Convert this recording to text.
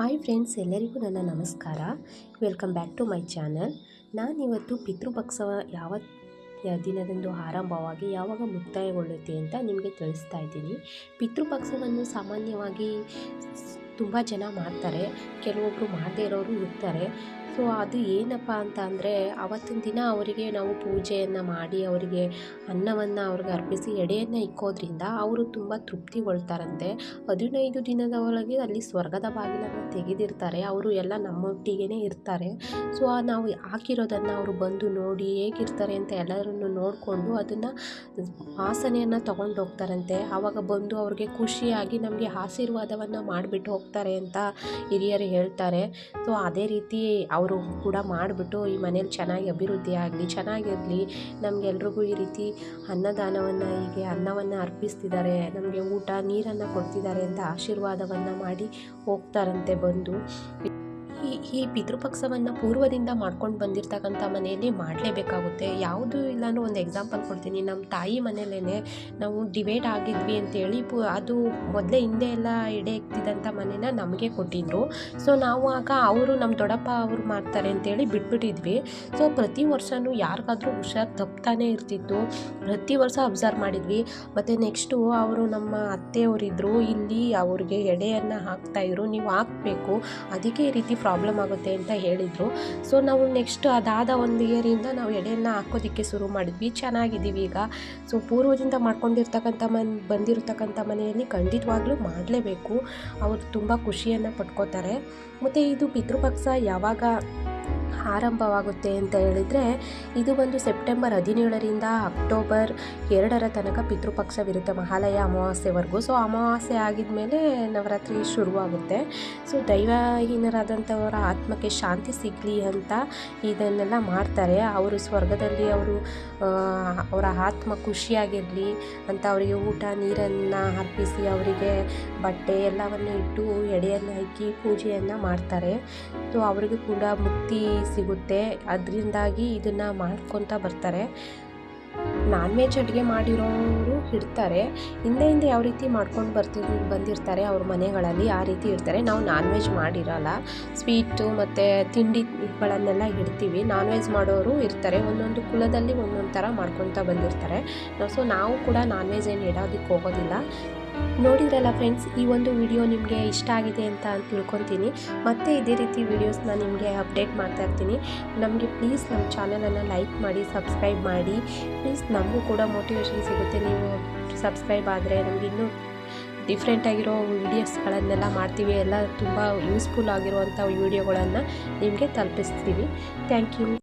Hi friends, ಎಲ್ಲರಿಗೂ ನನ್ನ ನಮಸ್ಕಾರ. Welcome back to my channel. ನಾನಿವತ್ತು ಪಿತೃಪಕ್ಷವ ಯಾವ ದಿನದಂದು ಆರಂಭವಾಗಿ ಯಾವಾಗ ಮುಕ್ತಾಯಗೊಳ್ಳುತ್ತೆ ಅಂತ ನಿಮಗೆ ತಿಳಿಸ್ತಾ ಇದ್ದೀನಿ. ಪಿತೃಪಕ್ಷವನ್ನು ಸಾಮಾನ್ಯವಾಗಿ ತುಂಬ ಜನ ಮಾಡ್ತಾರೆ. ಕೆಲವೊಬ್ಬರು ಮಾಡದೇ ಇರೋರು ಇರ್ತಾರೆ. ಸೊ ಅದು ಏನಪ್ಪ ಅಂತ ಅಂದರೆ ಅವತ್ತಿನ ದಿನ ಅವರಿಗೆ ನಾವು ಪೂಜೆಯನ್ನು ಮಾಡಿ ಅವರಿಗೆ ಅನ್ನವನ್ನು ಅವ್ರಿಗೆ ಅರ್ಪಿಸಿ ಎಡೆಯನ್ನು ಇಕ್ಕೋದ್ರಿಂದ ಅವರು ತುಂಬ ತೃಪ್ತಿಗೊಳ್ತಾರಂತೆ ಹದಿನೈದು ದಿನದ ಒಳಗೆ ಅಲ್ಲಿ ಸ್ವರ್ಗದ ಬಾಗಿಲನ್ನು ತೆಗೆದಿರ್ತಾರೆ. ಅವರು ಎಲ್ಲ ನಮ್ಮೊಟ್ಟಿಗೆ ಇರ್ತಾರೆ. ಸೊ ನಾವು ಹಾಕಿರೋದನ್ನು ಅವರು ಬಂದು ನೋಡಿ ಹೇಗಿರ್ತಾರೆ ಅಂತ ಎಲ್ಲರನ್ನು ನೋಡಿಕೊಂಡು ಅದನ್ನು ವಾಸನೆಯನ್ನು ತಗೊಂಡು ಹೋಗ್ತಾರಂತೆ ಆವಾಗ ಬಂದು ಅವ್ರಿಗೆ ಖುಷಿಯಾಗಿ ನಮಗೆ ಆಶೀರ್ವಾದವನ್ನು ಮಾಡಿಬಿಟ್ಟು ಹೋಗ್ತಾರೆ ಅಂತ ಹಿರಿಯರು ಹೇಳ್ತಾರೆ. ಸೊ ಅದೇ ರೀತಿ ಅವರು ಕೂಡ ಮಾಡಿಬಿಟ್ಟು ಈ ಮನೇಲಿ ಚೆನ್ನಾಗಿ ಅಭಿವೃದ್ಧಿ ಆಗಲಿ ಚೆನ್ನಾಗಿರಲಿ ನಮಗೆಲ್ರಿಗೂ ಈ ರೀತಿ ಅನ್ನದಾನವನ್ನು ಹೀಗೆ ಅನ್ನವನ್ನು ಅರ್ಪಿಸ್ತಿದ್ದಾರೆ, ನಮಗೆ ಊಟ ನೀರನ್ನು ಕೊಡ್ತಿದ್ದಾರೆ ಅಂತ ಆಶೀರ್ವಾದವನ್ನು ಮಾಡಿ ಹೋಗ್ತಾರಂತೆ ಬಂದು. ಈ ಪಿತೃಪಕ್ಷವನ್ನು ಪೂರ್ವದಿಂದ ಮಾಡ್ಕೊಂಡು ಬಂದಿರ್ತಕ್ಕಂಥ ಮನೆಯಲ್ಲಿ ಮಾಡಲೇಬೇಕಾಗುತ್ತೆ. ಯಾವುದು ಇಲ್ಲಾಂದ್ರೂ ಒಂದು ಎಕ್ಸಾಂಪಲ್ ಕೊಡ್ತೀನಿ. ನಮ್ಮ ತಾಯಿ ಮನೇಲೇ ನಾವು ಡಿವೈಡ್ ಆಗಿದ್ವಿ ಅಂತೇಳಿ ಪು ಅದು ಮೊದಲೇ ಹಿಂದೆ ಎಲ್ಲ ಎಡೆ ಇಕ್ತಿದ್ದಂಥ ಮನೇನ ನಮಗೆ ಕೊಟ್ಟಿದ್ರು. ಸೊ ನಾವು ಆಗ ಅವರು ನಮ್ಮ ದೊಡ್ಡಪ್ಪ ಅವರು ಮಾಡ್ತಾರೆ ಅಂತೇಳಿ ಬಿಟ್ಬಿಟ್ಟಿದ್ವಿ. ಸೊ ಪ್ರತಿ ವರ್ಷವೂ ಯಾರಿಗಾದರೂ ಹುಷಾರು ತಪ್ತಾನೇ ಇರ್ತಿತ್ತು. ಪ್ರತಿ ವರ್ಷ ಅಬ್ಸರ್ವ್ ಮಾಡಿದ್ವಿ. ಮತ್ತು ನೆಕ್ಸ್ಟು ಅವರು ನಮ್ಮ ಅತ್ತೆಯವರಿದ್ದರು ಇಲ್ಲಿ ಅವ್ರಿಗೆ ಎಡೆಯನ್ನು ಹಾಕ್ತಾಯಿದ್ರು ನೀವು ಹಾಕಬೇಕು. ಅದಕ್ಕೆ ಈ ರೀತಿ ಪ್ರಾಬ್ಲಮ್ ಆಗುತ್ತೆ ಅಂತ ಹೇಳಿದರು. ಸೊ ನಾವು ನೆಕ್ಸ್ಟ್ ಅದಾದ ಒಂದು ಇಯರಿಂದ ನಾವು ಎಡೆಯನ್ನು ಹಾಕೋದಕ್ಕೆ ಶುರು ಮಾಡಿದ್ವಿ. ಚೆನ್ನಾಗಿದ್ದೀವಿ ಈಗ. ಸೊ ಪೂರ್ವದಿಂದ ಮಾಡ್ಕೊಂಡಿರ್ತಕ್ಕಂಥ ಮನ್, ಬಂದಿರತಕ್ಕಂಥ ಮನೆಯಲ್ಲಿ ಖಂಡಿತವಾಗ್ಲೂ ಮಾಡಲೇಬೇಕು. ಅವರು ತುಂಬ ಖುಷಿಯನ್ನು ಪಡ್ಕೋತಾರೆ ಮತ್ತು ಇದು ಪಿತೃಪಕ್ಷ ಯಾವಾಗ ಆರಂಭವಾಗುತ್ತೆ ಅಂತ ಹೇಳಿದರೆ, ಇದು ಬಂದು ಸೆಪ್ಟೆಂಬರ್ ಹದಿನೇಳರಿಂದ ಅಕ್ಟೋಬರ್ ಎರಡರ ತನಕ ಪಿತೃಪಕ್ಷವಿರುತ್ತೆ ಮಹಾಲಯ ಅಮಾವಾಸ್ಯವರೆಗೂ. ಸೊ, ಅಮಾವಾಸ್ಯೆ ಆಗಿದ ಮೇಲೆ ನವರಾತ್ರಿ ಶುರುವಾಗುತ್ತೆ. ಸೊ, ದೈವಹೀನರಾದಂಥವರ ಆತ್ಮಕ್ಕೆ ಶಾಂತಿ ಸಿಗಲಿ ಅಂತ ಇದನ್ನೆಲ್ಲ ಮಾಡ್ತಾರೆ. ಅವರು ಸ್ವರ್ಗದಲ್ಲಿ ಅವರು ಅವರ ಆತ್ಮ ಖುಷಿಯಾಗಿರಲಿ ಅಂತ ಅವರಿಗೆ ಊಟ, ನೀರನ್ನು ಅರ್ಪಿಸಿ ಅವರಿಗೆ ಬಟ್ಟೆ ಎಲ್ಲವನ್ನು ಇಟ್ಟು ಎಡೆಯನ್ನು ಹಾಕಿ ಪೂಜೆಯನ್ನು ಮಾಡ್ತಾರೆ. ಸೊ, ಅವರಿಗೂ ಕೂಡ ಮುಕ್ತಿ ಸಿಗುತ್ತೆ. ಅದರಿಂದಾಗಿ ಇದನ್ನು ಮಾಡ್ಕೊತ ಬರ್ತಾರೆ. ನಾನ್ ವೆಜ್ ಅಡುಗೆ ಮಾಡಿರೋರು ಇರ್ತಾರೆ. ಹಿಂದೆ ಹಿಂದೆ ಯಾವ ರೀತಿ ಮಾಡ್ಕೊಂಡು ಬರ್ತಿ, ಬಂದಿರ್ತಾರೆ ಅವ್ರ ಮನೆಗಳಲ್ಲಿ ಆ ರೀತಿ ಇರ್ತಾರೆ. ನಾವು ನಾನ್ ವೆಜ್ ಮಾಡಿರಲ್ಲ. ಸ್ವೀಟು ಮತ್ತು ತಿಂಡಿಗಳನ್ನೆಲ್ಲ ಇಡ್ತೀವಿ. ನಾನ್ ವೆಜ್ ಮಾಡೋರು ಇರ್ತಾರೆ. ಒಂದೊಂದು ಕುಲದಲ್ಲಿ ಒಂದೊಂದು ಥರ ಮಾಡ್ಕೊತ ಬಂದಿರ್ತಾರೆ. ಸೊ, ನಾವು ಕೂಡ ನಾನ್ ವೆಜ್ ಏನು ಇಡೋದಕ್ಕೆ ಹೋಗೋದಿಲ್ಲ. ನೋಡಿದ್ರಲ್ಲ ಫ್ರೆಂಡ್ಸ್ ಈ ಒಂದು ವಿಡಿಯೋ ನಿಮಗೆ ಇಷ್ಟ ಆಗಿದೆ ಅಂತ ತಿಳ್ಕೊತೀನಿ. ಮತ್ತೆ ಇದೇ ರೀತಿ ವೀಡಿಯೋಸ್ನ ನಿಮಗೆ ಅಪ್ಡೇಟ್ ಮಾಡ್ತಾ ಇರ್ತೀನಿ. ನಮಗೆ ಪ್ಲೀಸ್ ನಮ್ಮ ಚಾನಲನ್ನು ಲೈಕ್ ಮಾಡಿ ಸಬ್ಸ್ಕ್ರೈಬ್ ಮಾಡಿ. ಪ್ಲೀಸ್ ನಮಗೂ ಕೂಡ ಮೋಟಿವೇಶನ್ ಸಿಗುತ್ತೆ. ನೀವು ಸಬ್ಸ್ಕ್ರೈಬ್ ಆದರೆ ನಮ್ಗೆ ಇನ್ನೂ ಡಿಫ್ರೆಂಟ್ ಆಗಿರೋ ವೀಡಿಯೋಸ್ಗಳನ್ನೆಲ್ಲ ಮಾಡ್ತೀವಿ. ಎಲ್ಲ ತುಂಬ ಯೂಸ್ಫುಲ್ ಆಗಿರುವಂಥ ವಿಡಿಯೋಗಳನ್ನು ನಿಮಗೆ ತಲುಪಿಸ್ತೀವಿ. Thank you